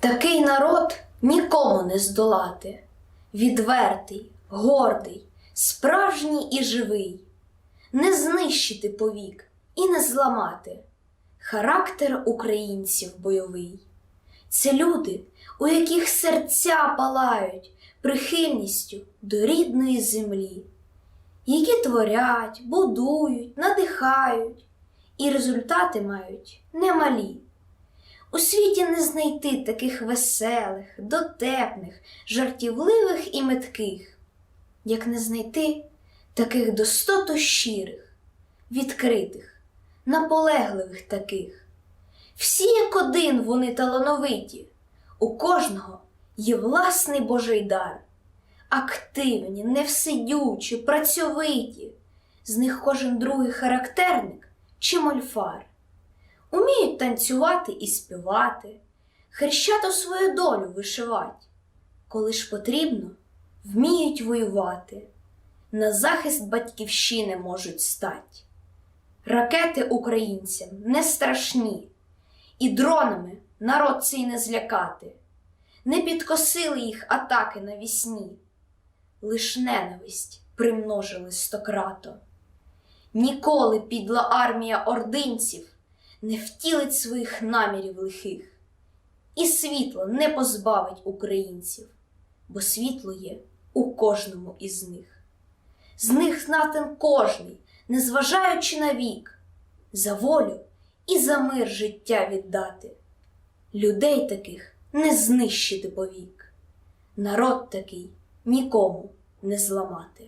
Такий народ нікому не здолати, відвертий, гордий, справжній і живий, не знищити повік і не зламати. Характер українців бойовий. Це люди, у яких серця палають прихильністю до рідної землі, які творять, будують, надихають, і результати мають немалі. У світі не знайти таких веселих, дотепних, жартівливих і метких, як не знайти таких достото щирих, відкритих, наполегливих таких. Всі як один вони талановиті, у кожного є власний Божий дар, активні, невсидючі, працьовиті, з них кожен другий характерник чи мольфар. Уміють танцювати і співати, хрещато свою долю вишивати, коли ж потрібно, вміють воювати, на захист батьківщини можуть стать. Ракети українцям не страшні, і дронами народ цей не злякати, не підкосили їх атаки навісні, лиш ненависть примножили стократо. Ніколи підла армія ординців не втілить своїх намірів лихих, і світло не позбавить українців, бо світло є у кожному із них. З них знатен кожний, незважаючи на вік, за волю і за мир життя віддати. Людей таких не знищити повік, народ такий нікому не зламати.